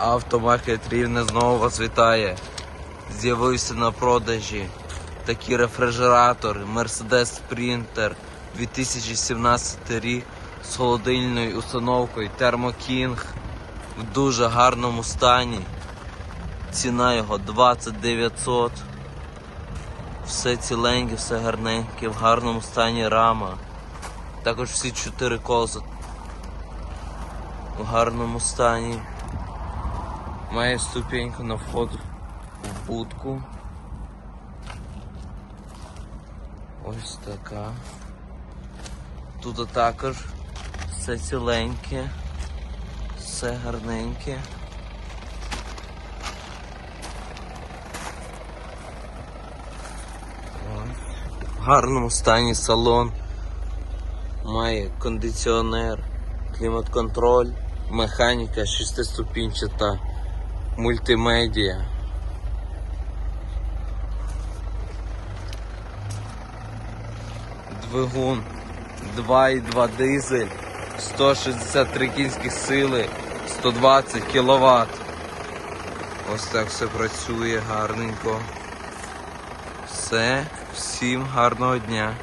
Автомаркет Рівне знову вас вітає. З'явився на продажі такий рефрижератор Mercedes Sprinter 2017 рік з холодильною установкою Thermo King в дуже гарному стані. Ціна його 2900. Все ціленьке, все гарненьке, в гарному стані рама. Також всі чотири колеса в гарному стані. Має ступеньку на вход в будку. Ось така. Тут також все ціленьке, все гарненьке. В гарному стані салон. Має кондиціонер, клімат-контроль, механіка шестиступінчата, мультимедіа. Двигун 2,2 дизель, 163 кінські сили, 120 кВт. Ось так все працює гарненько. Все, всім гарного дня.